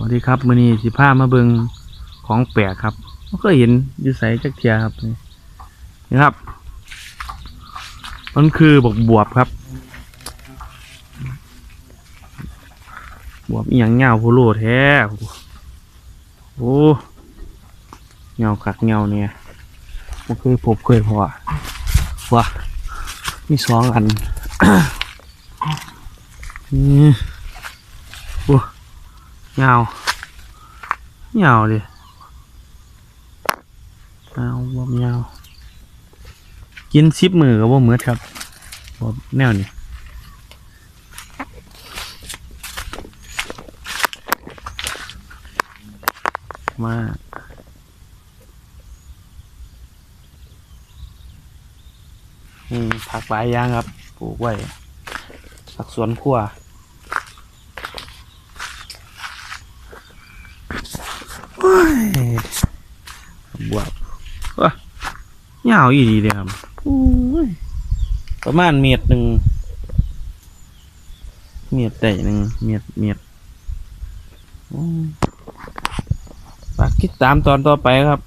วัสดีครับมือนี้สิพามาเบิงของแปลกครับม่เคยเห็นอยู่ใสจักเทียครับนี่ครับ มันคือบกบวบครับ บวบอีหยังเงาโพโลแท้โอ้เงาคักเงาเนี่ยมันคือผมเคยพอว่ามีสองอันนี่โอ้ เงาเงาดิเงาบวบเงากินซิบมือกับว่าเมือดครับบวบแนวนี้มาอืมผักหลายอย่างครับ ปลูกไว้ผักสวนครัวโอ้ย บวบว้ายาวอีดีเลยครับโอ้ยประมาณเมตรหนึ่งเมตรได้หนึ่งเมตรเมตรโอ้ยฝากติดตามตอนต่อไปครับ